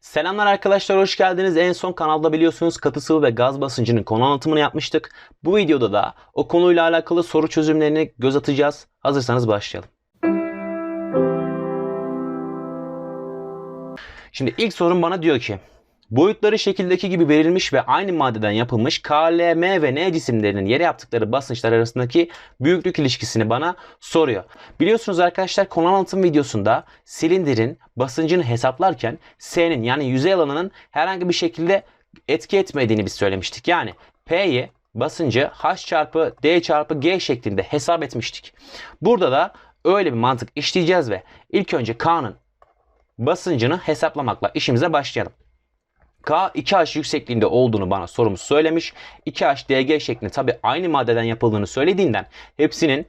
Selamlar arkadaşlar hoş geldiniz. En son kanalda biliyorsunuz katı sıvı ve gaz basıncının konu anlatımını yapmıştık. Bu videoda da o konuyla alakalı soru çözümlerini göz atacağız. Hazırsanız başlayalım. Şimdi ilk sorun bana diyor ki Boyutları şekildeki gibi verilmiş ve aynı maddeden yapılmış K, L, M ve N cisimlerinin yere yaptıkları basınçlar arasındaki büyüklük ilişkisini bana soruyor. Biliyorsunuz arkadaşlar konu anlatım videosunda silindirin basıncını hesaplarken S'nin yani yüzey alanının herhangi bir şekilde etki etmediğini biz söylemiştik. Yani P'yi basıncı H çarpı D çarpı G şeklinde hesap etmiştik. Burada da öyle bir mantık işleyeceğiz ve ilk önce K'nın basıncını hesaplamakla işimize başlayalım. K 2H yüksekliğinde olduğunu bana sorumuz söylemiş. 2H DG şeklinde tabi aynı maddeden yapıldığını söylediğinden hepsinin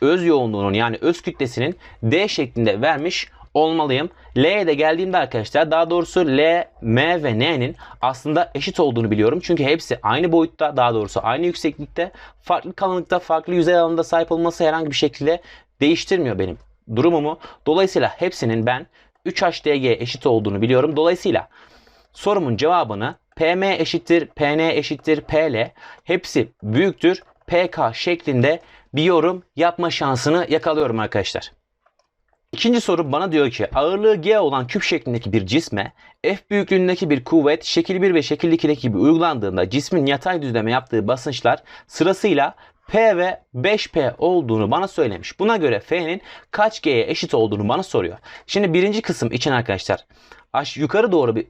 öz yoğunluğunun yani öz kütlesinin D şeklinde vermiş olmalıyım. L'ye de geldiğimde arkadaşlar daha doğrusu L, M ve N'nin aslında eşit olduğunu biliyorum. Çünkü hepsi aynı boyutta daha doğrusu aynı yükseklikte farklı kalınlıkta farklı yüzey alanında sahip olması herhangi bir şekilde değiştirmiyor benim durumumu. Dolayısıyla hepsinin ben 3HDG eşit olduğunu biliyorum. Dolayısıyla sorumun cevabını PM eşittir, PN eşittir, PL hepsi büyüktür, PK şeklinde bir yorum yapma şansını yakalıyorum arkadaşlar. İkinci soru bana diyor ki ağırlığı G olan küp şeklindeki bir cisme F büyüklüğündeki bir kuvvet şekil 1 ve şekil 2'deki gibi uygulandığında cismin yatay düzleme yaptığı basınçlar sırasıyla P ve 5P olduğunu bana söylemiş. Buna göre F'nin kaç G'ye eşit olduğunu bana soruyor. Şimdi birinci kısım için arkadaşlar aş yukarı doğru bir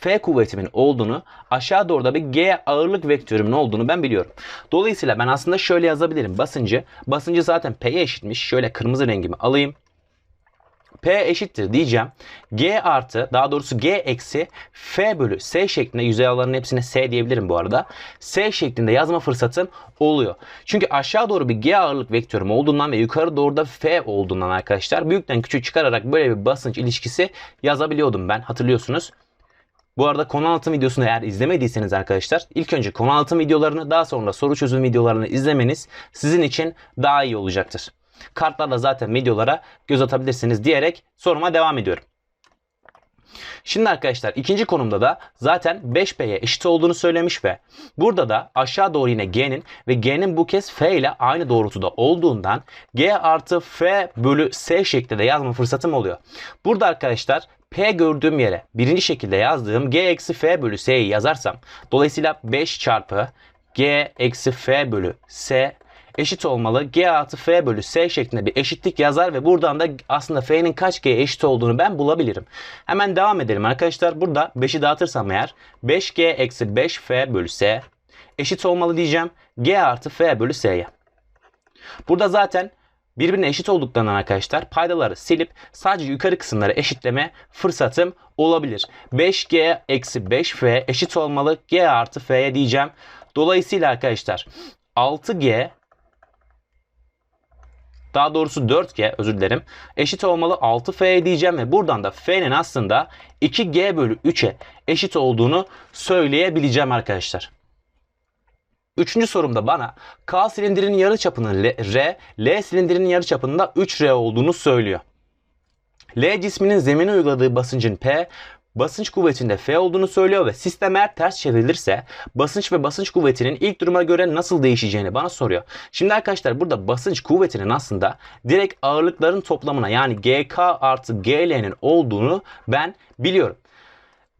F kuvvetimin olduğunu, aşağı doğru da bir G ağırlık vektörümün olduğunu ben biliyorum. Dolayısıyla ben aslında şöyle yazabilirim. Basıncı, basıncı zaten P'ye eşitmiş. Şöyle kırmızı rengimi alayım. P eşittir diyeceğim. G artı daha doğrusu G eksi F bölü S şeklinde yüzey alanların hepsine S diyebilirim bu arada. S şeklinde yazma fırsatım oluyor. Çünkü aşağı doğru bir G ağırlık vektörüm olduğundan ve yukarı doğru da F olduğundan arkadaşlar büyükten küçük çıkararak böyle bir basınç ilişkisi yazabiliyordum ben hatırlıyorsunuz. Bu arada konu anlatım videosunu eğer izlemediyseniz arkadaşlar ilk önce konu anlatım videolarını daha sonra soru çözüm videolarını izlemeniz sizin için daha iyi olacaktır. Kartlarla zaten videolara göz atabilirsiniz diyerek soruma devam ediyorum. Şimdi arkadaşlar ikinci konumda da zaten 5P'ye eşit olduğunu söylemiş ve burada da aşağı doğru yine G'nin ve G'nin bu kez F ile aynı doğrultuda olduğundan G artı F bölü S şeklinde yazma fırsatım oluyor. Burada arkadaşlar P gördüğüm yere birinci şekilde yazdığım G eksi F bölü S'yi yazarsam dolayısıyla 5 çarpı G eksi F bölü S eşit olmalı. G artı F bölü S şeklinde bir eşitlik yazar ve buradan da aslında F'nin kaç G'ye eşit olduğunu ben bulabilirim. Hemen devam edelim arkadaşlar. Burada 5'i dağıtırsam eğer 5G eksi 5F bölü S eşit olmalı diyeceğim. G artı F bölü S'ye. Burada zaten birbirine eşit olduklarından arkadaşlar paydaları silip sadece yukarı kısımları eşitleme fırsatım olabilir. 5G eksi 5F eşit olmalı. G artı F'ye diyeceğim. Dolayısıyla arkadaşlar 6G daha doğrusu 4G özür dilerim eşit olmalı 6F diyeceğim ve buradan da F'nin aslında 2G bölü 3'e eşit olduğunu söyleyebileceğim arkadaşlar. Üçüncü sorumda bana K silindirinin yarıçapının R, L silindirinin yarıçapının da 3R olduğunu söylüyor. L cisminin zemine uyguladığı basıncın P, basınç kuvvetinde F olduğunu söylüyor ve sistem eğer ters çevrilirse basınç ve basınç kuvvetinin ilk duruma göre nasıl değişeceğini bana soruyor. Şimdi arkadaşlar burada basınç kuvvetinin aslında direkt ağırlıkların toplamına yani GK artı GL'nin olduğunu ben biliyorum.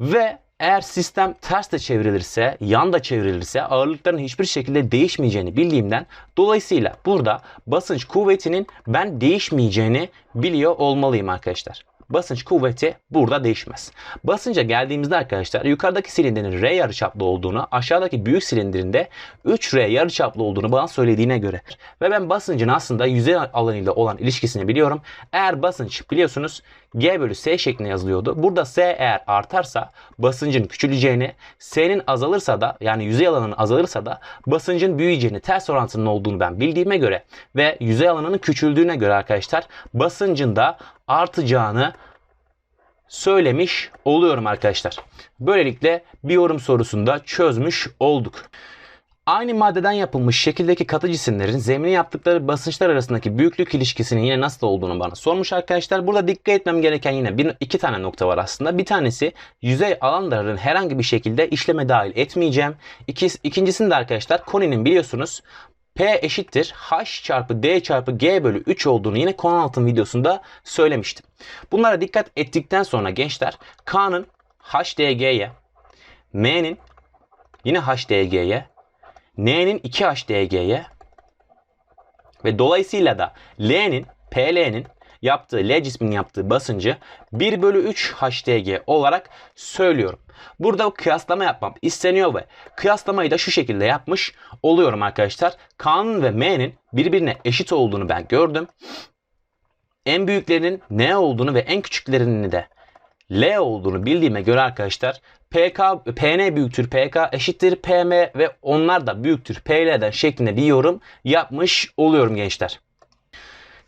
Ve eğer sistem ters de çevrilirse, yan da çevrilirse ağırlıkların hiçbir şekilde değişmeyeceğini bildiğimden dolayısıyla burada basınç kuvvetinin ben değişmeyeceğini biliyor olmalıyım arkadaşlar basınç kuvveti burada değişmez. Basınca geldiğimizde arkadaşlar yukarıdaki silindirin R yarıçaplı olduğunu aşağıdaki büyük silindirinde 3R yarıçaplı olduğunu bana söylediğine göre ve ben basıncın aslında yüzey alanıyla olan ilişkisini biliyorum. Eğer basınç biliyorsunuz G bölü S şeklinde yazılıyordu. Burada S eğer artarsa basıncın küçüleceğini, S'nin azalırsa da yani yüzey alanının azalırsa da basıncın büyüyeceğini ters orantının olduğunu ben bildiğime göre ve yüzey alanının küçüldüğüne göre arkadaşlar basıncın da artacağını söylemiş oluyorum arkadaşlar. Böylelikle bir yorum sorusunda çözmüş olduk. Aynı maddeden yapılmış şekildeki katı cisimlerin zemine yaptıkları basınçlar arasındaki büyüklük ilişkisinin yine nasıl olduğunu bana sormuş arkadaşlar. Burada dikkat etmem gereken yine bir, iki tane nokta var aslında. Bir tanesi yüzey alanların herhangi bir şekilde işleme dahil etmeyeceğim. İki, ikincisinde arkadaşlar koninin biliyorsunuz P eşittir H çarpı D çarpı G bölü 3 olduğunu yine konu altın videosunda söylemiştim. Bunlara dikkat ettikten sonra gençler K'nın HDG'ye, M'nin yine HDG'ye, N'nin 2HDG'ye ve dolayısıyla da L'nin PL'nin yaptığı L cisminin yaptığı basıncı 1 bölü 3 HDG olarak söylüyorum. Burada kıyaslama yapmam isteniyor ve kıyaslamayı da şu şekilde yapmış oluyorum arkadaşlar. K'nın ve M'nin birbirine eşit olduğunu ben gördüm. En büyüklerinin N olduğunu ve en küçüklerinin de L olduğunu bildiğime göre arkadaşlar PK, PN büyüktür PK eşittir PM ve onlar da büyüktür PL'den şeklinde bir yorum yapmış oluyorum gençler.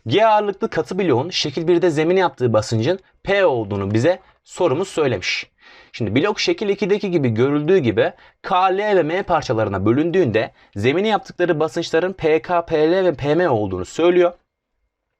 G ağırlıklı katı bloğun şekil 1'de zemine yaptığı basıncın P olduğunu bize sorumuz söylemiş. Şimdi blok şekil 2'deki gibi görüldüğü gibi K, L ve M parçalarına bölündüğünde zemini yaptıkları basınçların PK, PL ve PM olduğunu söylüyor.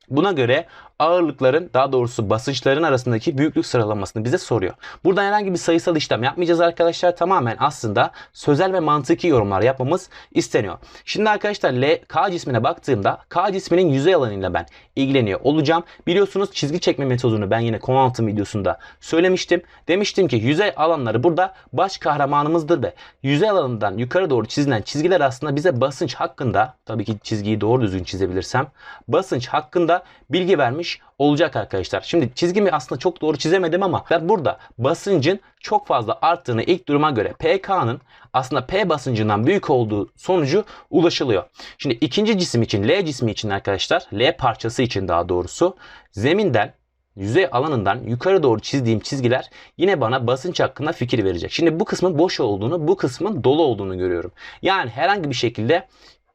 Buna göre ağırlıkların daha doğrusu basınçların arasındaki büyüklük sıralamasını bize soruyor. Burada herhangi bir sayısal işlem yapmayacağız arkadaşlar. Tamamen aslında sözel ve mantıki yorumlar yapmamız isteniyor. Şimdi arkadaşlar L, K cismine baktığımda K cisminin yüzey alanıyla ben ilgileniyor olacağım. Biliyorsunuz çizgi çekme metodunu ben yine konu altı videosunda söylemiştim. Demiştim ki yüzey alanları burada baş kahramanımızdır ve yüzey alanından yukarı doğru çizilen çizgiler aslında bize basınç hakkında tabii ki çizgiyi doğru düzgün çizebilirsem basınç hakkında bilgi vermiş olacak arkadaşlar. Şimdi çizgimi aslında çok doğru çizemedim ama burada basıncın çok fazla arttığını ilk duruma göre PK'nın aslında P basıncından büyük olduğu sonucu ulaşılıyor. Şimdi ikinci cisim için L cismi için arkadaşlar L parçası için daha doğrusu zeminden yüzey alanından yukarı doğru çizdiğim çizgiler yine bana basınç hakkında fikir verecek. Şimdi bu kısmın boş olduğunu, bu kısmın dolu olduğunu görüyorum. Yani herhangi bir şekilde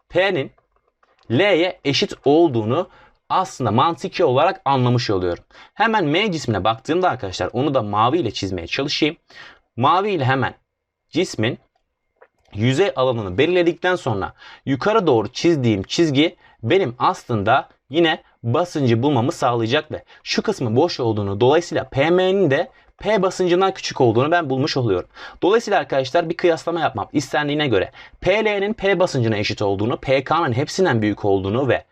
P'nin L'ye eşit olduğunu aslında mantıki olarak anlamış oluyorum. Hemen M cismine baktığımda arkadaşlar onu da mavi ile çizmeye çalışayım. Mavi ile hemen cismin yüzey alanını belirledikten sonra yukarı doğru çizdiğim çizgi benim aslında yine basıncı bulmamı sağlayacak ve şu kısmı boş olduğunu dolayısıyla PM'nin de P basıncından küçük olduğunu ben bulmuş oluyorum. Dolayısıyla arkadaşlar bir kıyaslama yapmam istendiğine göre PL'nin P basıncına eşit olduğunu, PK'nın hepsinden büyük olduğunu ve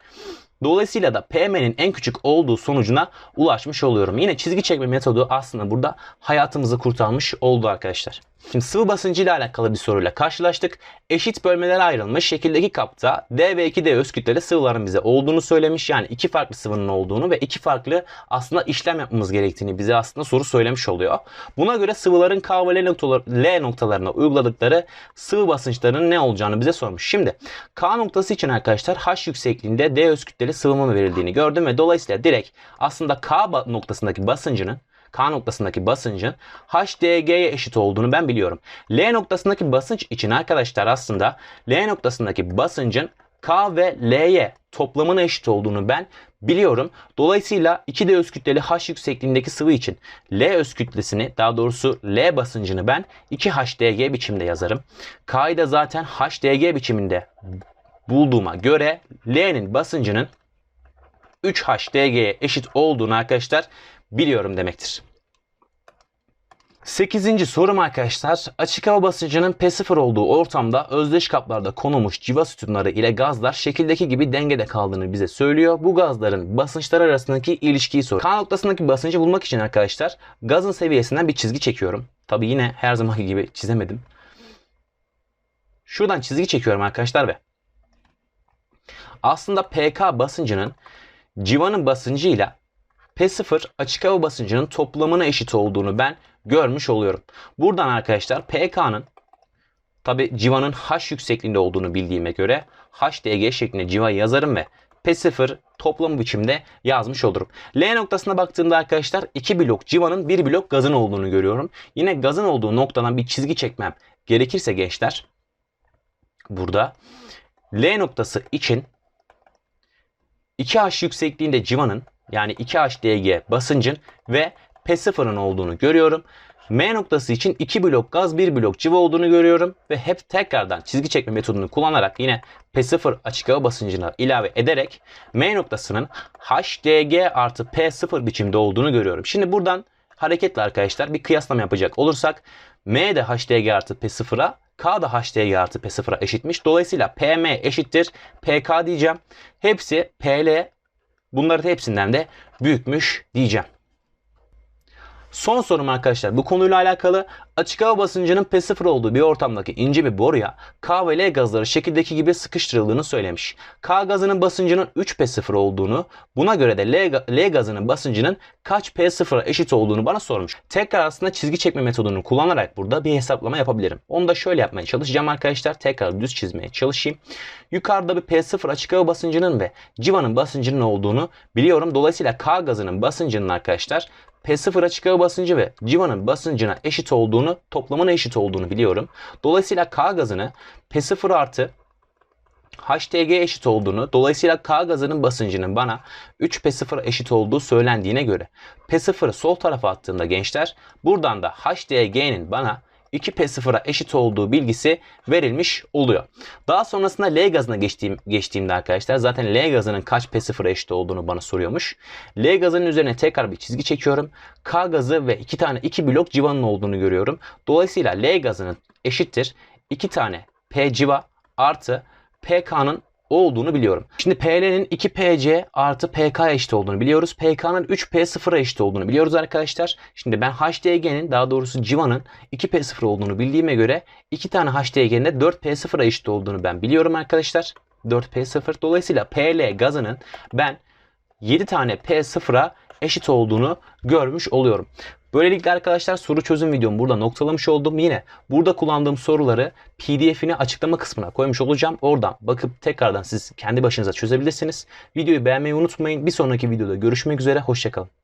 Dolayısıyla da PM'nin en küçük olduğu sonucuna ulaşmış oluyorum. Yine çizgi çekme metodu aslında burada hayatımızı kurtarmış oldu arkadaşlar. Şimdi sıvı basıncı ile alakalı bir soruyla karşılaştık. Eşit bölmelere ayrılmış şekildeki kapta D ve 2D öz kütleli sıvıların bize olduğunu söylemiş. Yani iki farklı sıvının olduğunu ve iki farklı aslında işlem yapmamız gerektiğini bize aslında soru söylemiş oluyor. Buna göre sıvıların K ve L, noktalar, L noktalarına uyguladıkları sıvı basınçlarının ne olacağını bize sormuş. Şimdi K noktası için arkadaşlar H yüksekliğinde D öz kütleli sıvımın verildiğini gördüm ve dolayısıyla direkt aslında K noktasındaki basıncının K noktasındaki basıncın HDG'ye eşit olduğunu ben biliyorum. L noktasındaki basınç için arkadaşlar aslında L noktasındaki basıncın K ve L'ye toplamına eşit olduğunu ben biliyorum. Dolayısıyla 2D öz kütleli H yüksekliğindeki sıvı için L öz kütlesini daha doğrusu L basıncını ben 2HDG biçimde yazarım. K'yı da zaten HDG biçiminde bulduğuma göre L'nin basıncının 3HDG'ye eşit olduğunu arkadaşlar biliyorum demektir. 8. sorum arkadaşlar. Açık hava basıncının P0 olduğu ortamda özdeş kaplarda konulmuş civa sütunları ile gazlar şekildeki gibi dengede kaldığını bize söylüyor. Bu gazların basınçlar arasındaki ilişkiyi soruyor. K noktasındaki basıncı bulmak için arkadaşlar gazın seviyesinden bir çizgi çekiyorum. Tabi yine her zamanki gibi çizemedim. Şuradan çizgi çekiyorum arkadaşlar ve aslında PK basıncının civanın basıncıyla P0 açık hava basıncının toplamına eşit olduğunu ben görmüş oluyorum. Buradan arkadaşlar PK'nın tabi civanın H yüksekliğinde olduğunu bildiğime göre HDG şeklinde civa yazarım ve P0 toplam biçimde yazmış olurum. L noktasına baktığımda arkadaşlar 2 blok civanın 1 blok gazın olduğunu görüyorum. Yine gazın olduğu noktadan bir çizgi çekmem gerekirse gençler burada L noktası için 2H yüksekliğinde civanın yani 2HDG basıncın ve P0'ın olduğunu görüyorum. M noktası için 2 blok gaz 1 blok civa olduğunu görüyorum ve hep tekrardan çizgi çekme metodunu kullanarak yine P0 açık hava basıncına ilave ederek M noktasının HDG artı P0 biçimde olduğunu görüyorum. Şimdi buradan hareketle arkadaşlar bir kıyaslama yapacak olursak M de HDG artı P0'a K da HDG artı P0'a eşitmiş. Dolayısıyla PM eşittir PK diyeceğim. Hepsi PL bunların hepsinden de büyükmüş diyeceğim. Son sorum arkadaşlar bu konuyla alakalı açık hava basıncının P0 olduğu bir ortamdaki ince bir boruya K ve L gazları şekildeki gibi sıkıştırıldığını söylemiş. K gazının basıncının 3 P0 olduğunu buna göre de L, L gazının basıncının kaç P0'a eşit olduğunu bana sormuş. Tekrar aslında çizgi çekme metodunu kullanarak burada bir hesaplama yapabilirim. Onu da şöyle yapmaya çalışacağım arkadaşlar. Tekrar düz çizmeye çalışayım. Yukarıda bir P0 açık hava basıncının ve civanın basıncının olduğunu biliyorum. Dolayısıyla K gazının basıncının arkadaşlar P0 açık hava basıncı ve civanın basıncına eşit olduğunu, toplamına eşit olduğunu biliyorum. Dolayısıyla K gazını P0 artı HTG eşit olduğunu, dolayısıyla K gazının basıncının bana 3 P0 eşit olduğu söylendiğine göre P0'ı sol tarafa attığımda gençler buradan da HDG'nin bana 2 P0'a eşit olduğu bilgisi verilmiş oluyor. Daha sonrasında L gazına geçtiğim, geçtiğimde arkadaşlar zaten L gazının kaç P0'a eşit olduğunu bana soruyormuş. L gazının üzerine tekrar bir çizgi çekiyorum. K gazı ve 2 tane 2 blok civanın olduğunu görüyorum. Dolayısıyla L gazının eşittir 2 tane P civa artı PK'nın olduğunu biliyorum. Şimdi PL'nin 2PC artı PK eşit olduğunu biliyoruz. PK'nın 3P0'a eşit olduğunu biliyoruz arkadaşlar. Şimdi ben HDG'nin daha doğrusu civanın 2P0 olduğunu bildiğime göre 2 tane HDG'nin de 4P0'a eşit olduğunu ben biliyorum arkadaşlar. 4P0 dolayısıyla PL gazının ben 7 tane P0'a eşit olduğunu görmüş oluyorum. Böylelikle arkadaşlar soru çözüm videomu burada noktalamış oldum. Yine burada kullandığım soruları pdf'ini açıklama kısmına koymuş olacağım. Oradan bakıp tekrardan siz kendi başınıza çözebilirsiniz. Videoyu beğenmeyi unutmayın. Bir sonraki videoda görüşmek üzere. Hoşçakalın.